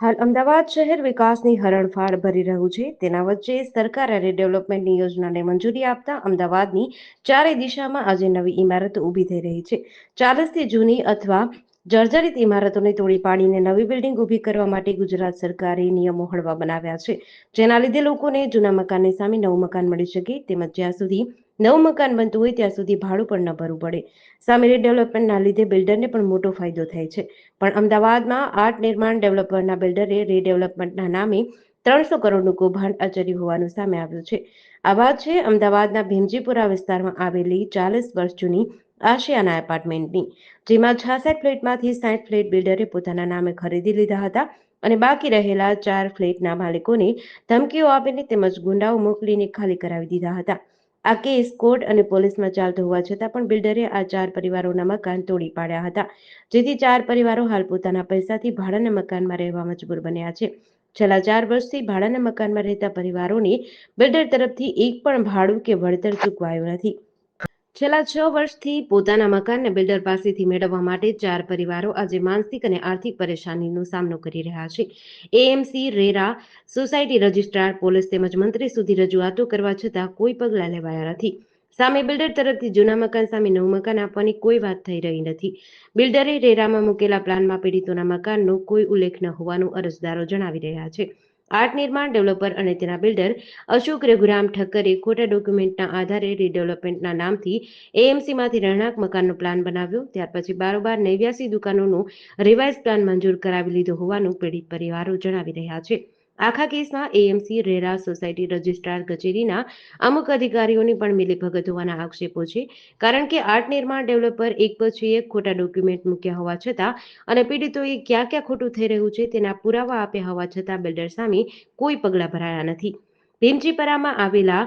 હાલ અમદાવાદ શહેર વિકાસની હરણફાળ ભરી રહ્યું છે. તેના વચ્ચે સરકાર અને ડેવલપમેન્ટની યોજનાને મંજૂરી આપતા અમદાવાદની ચારે દિશામાં આજે નવી ઇમારતો ઊભી થઈ રહી છે. ચાલીસથી જૂની અથવા જર્જરિત ઇમારતોને તોડી પાડીને નવી બિલ્ડિંગ ઊભી કરવા માટે ગુજરાત સરકારે નિયમો હળવા બનાવ્યા છે. જેના લીધે લોકોને જૂના મકાનની સામે નવું મકાન મળી શકે તેમજ જ્યાં સુધી નવું મકાન બનતું હોય ત્યાં સુધી ભાડું પણ ન ભરવું પડે. સામે ડેવલપમેન્ટના લીધે બિલ્ડરને પણ મોટો ફાયદો થાય છે. પણ અમદાવાદમાં આર્ટ નિર્માણ ડેવલપરના બિલ્ડરે રીડેવલપમેન્ટના નામે ત્રણસો કરોડનું કૌભાંડ આચર્યું હોવાનું સામે આવ્યું છે. આ વાત છે અમદાવાદના ભીમજીપુરા વિસ્તારમાં આવેલી ચાલીસ વર્ષ જૂની આશિયાના એપાર્ટમેન્ટની, જેમાં છાસઠ ફ્લેટમાંથી સાઠ ફ્લેટ બિલ્ડરે પોતાના નામે ખરીદી લીધા હતા અને બાકી રહેલા ચાર ફ્લેટના માલિકોને ધમકીઓ આપીને તેમજ ગુંડાઓ મોકલીને ખાલી કરાવી દીધા હતા. આ કેસ કોર્ટ અને પોલીસમાં ચાલતો હોવા છતાં પણ બિલ્ડરે આ ચાર પરિવારોના મકાન તોડી પાડ્યા હતા, જેથી ચાર પરિવારો હાલ પોતાના પૈસાથી ભાડાના મકાનમાં રહેવા મજબૂર બન્યા છે. છેલ્લા ચાર વર્ષથી ભાડાના મકાનમાં રહેતા પરિવારોને બિલ્ડર તરફથી એક પણ ભાડું કે વળતર ચૂકવાયું નથી. છેલ્લા છ વર્ષથી પોતાના મકાનને બિલ્ડર પાસેથી મેળવવા માટે ચાર પરિવારો આજે માનસિક અને આર્થિક પરેશાનીનો સામનો કરી રહ્યા છે. AMC RERA, society registrar, police તેમજ મંત્રી સુધી રજૂઆતો કરવા છતાં કોઈ પગલાં લેવાયા નથી. સામે બિલ્ડર તરફથી જૂના મકાન સામે નવું મકાન આપવાની કોઈ વાત થઈ રહી નથી. બિલ્ડરે રેરામાં મૂકેલા પ્લાનમાં પીડિતોના મકાનનો કોઈ ઉલ્લેખ ન હોવાનું અરજદારો જણાવી રહ્યા છે. આર્ટ નિર્માણ, ડેવલપર અને તેના બિલ્ડર અશોક રઘુરામ ઠક્કરે ખોટા ડોક્યુમેન્ટના આધારે રીડેવલપમેન્ટના નામથી એએમસીમાંથી રહેણાંક મકાનનો પ્લાન બનાવ્યો. ત્યાર પછી બારોબાર નેવ્યાસી દુકાનોનો રિવાઇઝ પ્લાન મંજૂર કરાવી લીધો હોવાનું પીડિત પરિવારો જણાવી રહ્યા છે. આખા કેસમાં એએમસી, રેરા, સોસાયટી, રજિસ્ટ્રાર, કચેરીના અમુક અધિકારીઓની પણ મિલીભગત હોવાના આક્ષેપો છે. કારણ કે આર્ટ નિર્માણ ડેવલપર એક પછી એક ખોટા ડોક્યુમેન્ટ મૂક્યા હોવા છતાં અને પીડિતોએ ક્યાં ક્યાં ખોટું થઈ રહ્યું છે તેના પુરાવા આપ્યા હોવા છતાં બિલ્ડર સામે કોઈ પગલાં ભરાયા નથી. ભીમજીપરામાં આવેલા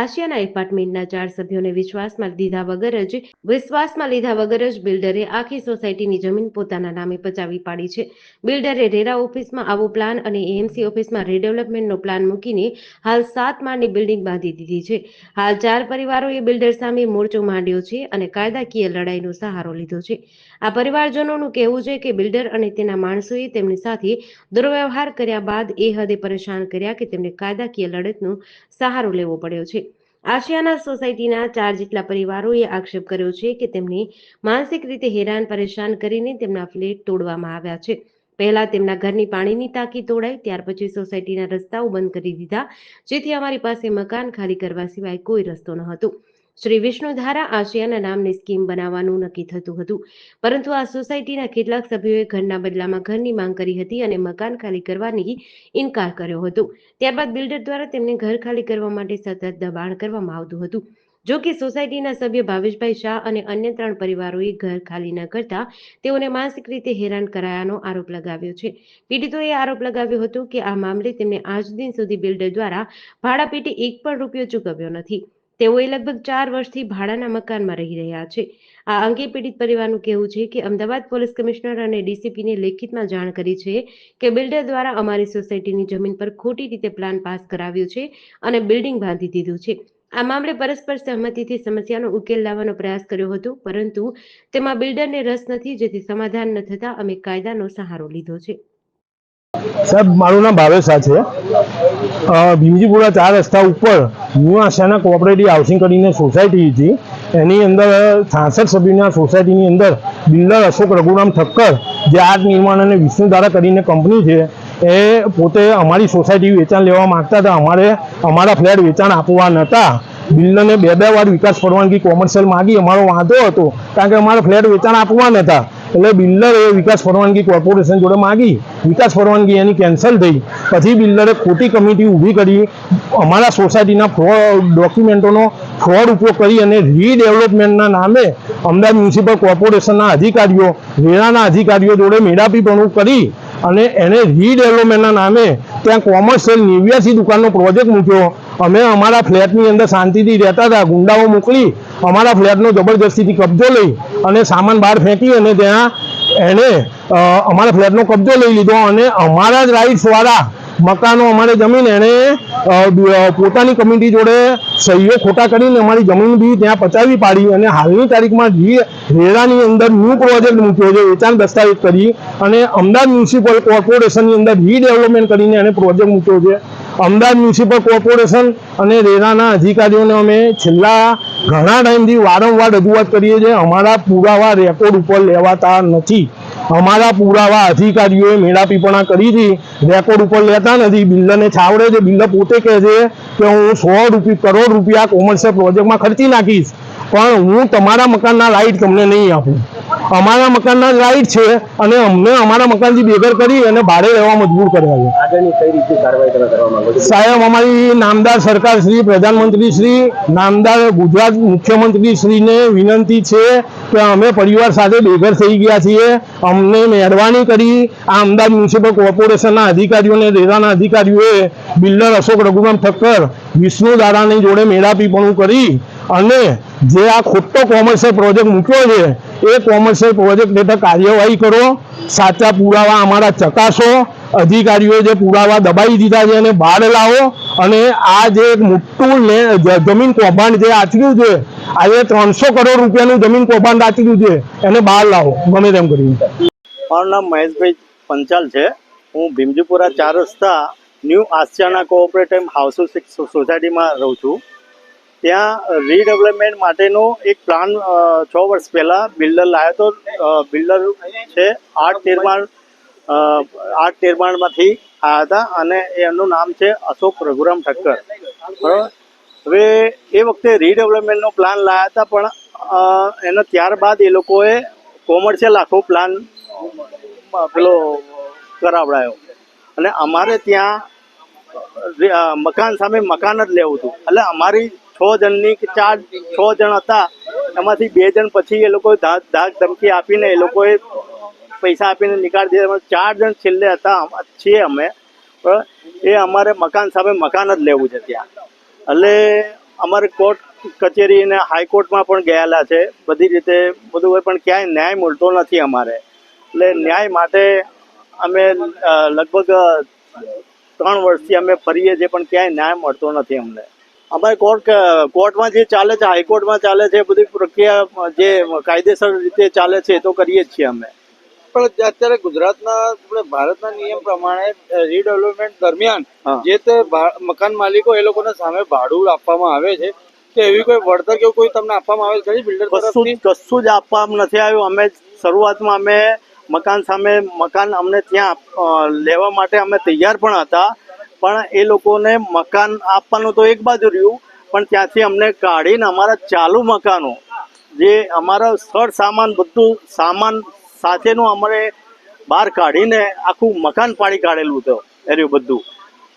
આશિયાના એપાર્ટમેન્ટના ચાર સભ્યોને વિશ્વાસમાં લીધા વગર જ, વિશ્વાસમાં લીધા વગર જ બિલ્ડરે આખી સોસાયટીની જમીન પોતાના નામે પચાવી પાડી છે. બિલ્ડરે રેરા ઓફિસમાં આવો પ્લાન અને એએમસી ઓફિસમાં રીડેવલપમેન્ટનો પ્લાન મૂકીને હાલ સાત માળની બિલ્ડિંગ બાંધી દીધી છે. હાલ ચાર પરિવારોએ બિલ્ડર સામે મોરચો માંડ્યો છે અને કાયદાકીય લડાઈનો સહારો લીધો છે. આ પરિવારજનોનું કહેવું છે કે બિલ્ડર અને તેના માણસોએ તેમની સાથે દુર્વ્યવહાર કર્યા બાદ એ હદે પરેશાન કર્યા કે તેમને કાયદાકીય લડતનો સહારો લેવો પડ્યો છે. આશિયાના સોસાયટીના ચાર જેટલા પરિવારોએ આક્ષેપ કર્યો છે કે તેમને માનસિક રીતે હેરાન પરેશાન કરીને તેમના ફ્લેટ તોડવામાં આવ્યા છે. પહેલા તેમના ઘરની પાણીની ટાંકી તોડાઈ, ત્યાર પછી સોસાયટીના રસ્તાઓ બંધ કરી દીધા, જેથી અમારી પાસે મકાન ખાલી કરવા સિવાય કોઈ રસ્તો ન હતો. શ્રી વિષ્ણુધારા આશિયાના નામની સ્કીમ બનાવવાનું નક્કી થતું હતું. પરંતુ આ સોસાયટીના કેટલાક સભ્યોએ ઘરના બદલામાં ઘરની માંગ કરી હતી અને મકાન ખાલી કરવાની ઇનકાર કર્યો હતો. ત્યારબાદ બિલ્ડર દ્વારા તેમને ઘર ખાલી કરવા માટે સતત દબાણ કરવામાં આવતું હતું. જો કે સોસાયટીના સભ્ય ભાવેશભાઈ શાહ અને અન્ય ત્રણ પરિવારોએ ઘર ખાલી ન કરતા તેઓને માનસિક રીતે હેરાન કરાયાનો આરોપ લગાવ્યો છે. પીડિતોએ આરોપ લગાવ્યો હતો કે આ મામલે તેમને આજ દિન સુધી બિલ્ડર દ્વારા ભાડા પેટે એક પણ રૂપિયો ચૂકવ્યો નથી. તેઓએ લગભગ ચાર વર્ષથી ભાડાના મકાનમાં રહી રહ્યા છે. આ અંગે પીડિત પરિવારનું કહેવું છે કે અમદાવાદ પોલીસ કમિશનર અને ડીસીપીને લેખિતમાં જાણ કરી છે કે બિલ્ડર દ્વારા અમારી સોસાયટીની જમીન પર ખોટી રીતે પ્લાન પાસ કરાવ્યો છે અને બિલ્ડિંગ બાંધી દીધું છે. આ મામલે પરસ્પર સહમતિથી સમસ્યાનો ઉકેલ લાવવાનો પ્રયાસ કર્યો હતો, પરંતુ તેમાં બિલ્ડરને રસ નથી, જેથી સમાધાન ન થતા અમે કાયદાનો સહારો લીધો છે. સાહેબ, મારું નામ ભાવેશ છે. ભીમજીપુરા ચાર રસ્તા ઉપર ન્યૂ આશાના કોઓપરેટિવ હાઉસિંગ કરીને સોસાયટી હતી. એની અંદર છાસઠ સભ્યોની સોસાયટીની અંદર બિલ્ડર અશોક રઘુરામ ઠક્કર, જે આર્ટ નિર્માણ અને વિષ્ણુધારા કરીને કંપની છે, એ પોતે અમારી સોસાયટી વેચાણ લેવા માંગતા હતા. અમારે અમારા ફ્લેટ વેચાણ આપવા નહોતા. બિલ્ડરને બે બે વાર વિકાસ પરવાનગી કોમર્શિયલ માગી. અમારો વાંધો હતો, કારણ કે અમારા ફ્લેટ વેચાણ આપવા નહોતા. એટલે બિલ્ડરે વિકાસ પરવાનગી કોર્પોરેશન જોડે માગી, વિકાસ પરવાનગી એની કેન્સલ થઈ. પછી બિલ્ડરે ખોટી કમિટી ઊભી કરી, અમારા સોસાયટીના ફ્રોડ ડોક્યુમેન્ટોનો ફ્રોડ ઉપયોગ કરી અને રીડેવલપમેન્ટના નામે અમદાવાદ મ્યુનિસિપલ કોર્પોરેશનના અધિકારીઓ, વેરાના અધિકારીઓ જોડે મેળાપીપણું કરી અને એને રીડેવલપમેન્ટના નામે ત્યાં કોમર્શિયલ નેવ્યાસી દુકાનનો પ્રોજેક્ટ મૂક્યો. અમે અમારા ફ્લેટની અંદર શાંતિથી રહેતા હતા, ગુંડાઓ મોકલી અમારા ફ્લેટનો જબરજસ્તીથી કબજો લઈ અને સામાન બહાર ફેંકી અને ત્યાં એણે અમારા ફ્લેટનો કબજો લઈ લીધો અને અમારા જ રાઇટ્સવાળા મકાનો અમારે જમીન એણે પોતાની કમિટી જોડે સહીઓ ખોટા કરીને અમારી જમીન બી ત્યાં પચાવી પાડી અને હાલની તારીખમાં જી રેરાની અંદર ન્યૂ પ્રોજેક્ટ મૂક્યો છે, વેચાણ દસ્તાવેજ કરી અને અમદાવાદ મ્યુનિસિપલ કોર્પોરેશનની અંદર રીડેવલપમેન્ટ કરીને એને પ્રોજેક્ટ મૂક્યો છે. અમદાવાદ મ્યુનિસિપલ કોર્પોરેશન અને રેરાના અધિકારીઓને અમે છેલ્લા ઘણા ટાઈમથી વારંવાર રજૂઆત કરીએ છીએ. અમારા પુરાવા રેકોર્ડ ઉપર લેવાતા નથી. અમારા પુરાવા અધિકારીઓએ મેળાપીપણા કરી હતી. રેકોર્ડ ઉપર લેતા નથી. બિલ્ડરને છાવડે છે. બિલ્ડર પોતે કહે છે કે હું સો રૂપિયા કરોડ રૂપિયા કોમર્શિયલ પ્રોજેક્ટમાં ખર્ચી નાખીશ. પણ હું તમારા મકાનના લાઇટ તમને નહીં આપું. અમારા મકાનના રાઈટ છે અને અમને અમારા મકાનથી બેઘર કરી અને ભાડે રહેવા મજબૂર કર્યા છે. સાહેબ અમારી નામદાર સરકાર શ્રી પ્રધાનમંત્રી શ્રી નામદાર ગુજરાત મુખ્યમંત્રી શ્રીને વિનંતી છે કે અમે પરિવાર સાથે બેઘર થઈ ગયા છીએ. અમને મહેરબાની કરી આ અમદાવાદ મ્યુનિસિપલ કોર્પોરેશનના અધિકારીઓને રેરાના અધિકારીઓએ બિલ્ડર અશોક રઘુરામ ઠક્કર વિષ્ણુ દાદાની જોડે મેળાપીપણું કરી અને જે આ ખોટો કોમર્શિયલ પ્રોજેક્ટ મૂક્યો છે, એ કોમર્શિયલ પ્રોજેક્ટ હેઠળ કાર્યવાહી કરો, સાચા પુરાવા અમારા ચકાસો અધિકારીઓએ જે પુરાવા દબાઈ દીધા છે એને બહાર લાવો અને આ જે મોટું જમીન કૌભાંડ જે આચર્યું છે આજે ત્રણસો કરોડ રૂપિયાનું જમીન કૌભાંડ આચર્યું છે, એને બહાર લાવો, ગમે તેમ કરીને. મારું નામ મહેશભાઈ પંચાલ છે. હું ભીમજીપુરા ચાર રસ્તા ન્યૂ આસિયાના કોઓપરેટિવ હાઉસિંગ સોસાયટીમાં રહું છું. ત્યાં રીડેવલપમેન્ટ માટેનો એક પ્લાન છ વર્ષ પહેલાં બિલ્ડર લાવ્યો તો બિલ્ડર છે આઠ નિર્માણ આર્ટ નિર્માણમાંથી આવ્યા હતા અને એમનું નામ છે અશોક રઘુરામ ઠક્કર. બરાબર? હવે એ વખતે રીડેવલપમેન્ટનો પ્લાન લાવ્યા હતા, પણ એના ત્યારબાદ એ લોકોએ કોમર્શિયલ આખો પ્લાન પેલો કરાવડાયો. અને અમારે ત્યાં મકાન સામે મકાન જ લેવું હતું. એટલે અમારી છ જણની ચાર છ જણ હતા, એમાંથી બે જણ પછી એ લોકોએ ધાક ધાક ધમકી આપીને એ લોકોએ પૈસા આપીને નિકાળ દીધા. ચાર જણ છેલ્લે હતા છીએ અમે, પણ એ અમારે મકાન સામે મકાન જ લેવું છે ત્યાં. એટલે અમારે કોર્ટ કચેરી અને હાઈકોર્ટમાં પણ ગયેલા છે. બધી રીતે બધું હોય, પણ ક્યાંય ન્યાય મળતો નથી અમારે. એટલે ન્યાય માટે અમે લગભગ ત્રણ વર્ષથી અમે ફરીએ છીએ, પણ ક્યાંય ન્યાય મળતો નથી અમને. અમારે કોર્ટ કોર્ટમાં જે ચાલે છે હાઈકોર્ટમાં ચાલે છે બધી પ્રક્રિયા જે કાયદેસર રીતે ચાલે છે એ તો કરીએ જ છીએ અમે. પણ અત્યારે ગુજરાતના આપણે ભારતના નિયમ પ્રમાણે રીડેવલપમેન્ટ દરમિયાન જે તે મકાન માલિકો એ લોકોને સામે ભાડું આપવામાં આવે છે કે એવી કોઈ વળતર કે કોઈ તમને આપવામાં આવેલ ખરી બિલ્ડર તરફથી? કશું જ આપવામાં નથી આવ્યું. અમે શરૂઆતમાં અમે મકાન સામે મકાન અમને ત્યાં લેવા માટે અમે તૈયાર પણ હતા. પણ એ લોકોને મકાન આપવાનું તો એક બાજુ રહ્યું, પણ ત્યાંથી અમને કાઢીને અમારા ચાલુ મકાનો, જે અમારા સ્થળ સામાન બધું સામાન સાથેનું અમારે બહાર કાઢીને આખું મકાન પાડી કાઢેલું હતું, એ રહ્યું બધું.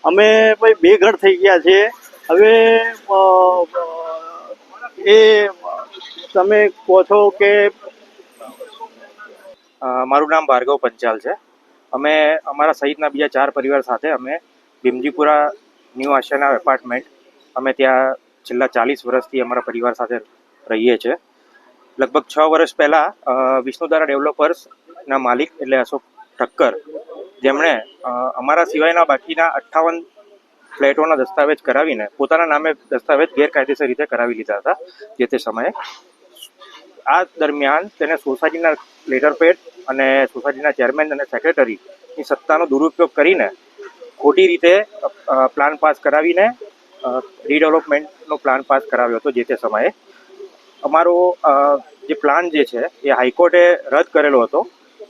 અમે ભાઈ બે ઘર થઈ ગયા છે. હવે એ તમે કહો છો કે મારું નામ ભાર્ગવ પંચાલ છે. અમે અમારા સહિતના બીજા ચાર પરિવાર સાથે અમે ભીમજીપુરા ન્યૂ આશિયાના એપાર્ટમેન્ટ અમે ત્યાં છેલ્લા ચાલીસ વર્ષથી અમારા પરિવાર સાથે રહીએ છીએ લગભગ છ વર્ષ પહેલાં વિષ્ણુદારા ડેવલપર્સના માલિક એટલે અશોક ઠક્કર, જેમણે અમારા સિવાયના બાકીના અઠ્ઠાવન ફ્લેટોના દસ્તાવેજ કરાવીને પોતાના નામે દસ્તાવેજ ગેરકાયદેસર રીતે કરાવી લીધા હતા જે તે સમયે. આ દરમિયાન તેને સોસાયટીના લેટર પેડ અને સોસાયટીના ચેરમેન અને સેક્રેટરીની સત્તાનો દુરુપયોગ કરીને ખોટી રીતે પ્લાન પાસ કરાવીને રીડેવલપમેન્ટનો પ્લાન પાસ કરાવ્યો હતો જે તે સમયે. અમારો જે પ્લાન જે છે એ હાઈકોર્ટે રદ કરેલો હતો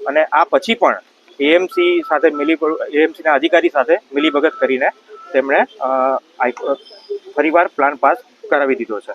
અને આ પછી પણ એએમસી સાથે મિલી એએમસીના અધિકારી સાથે મિલીભગત કરીને તેમણે ફરીવાર પ્લાન પાસ કરાવી દીધો છે.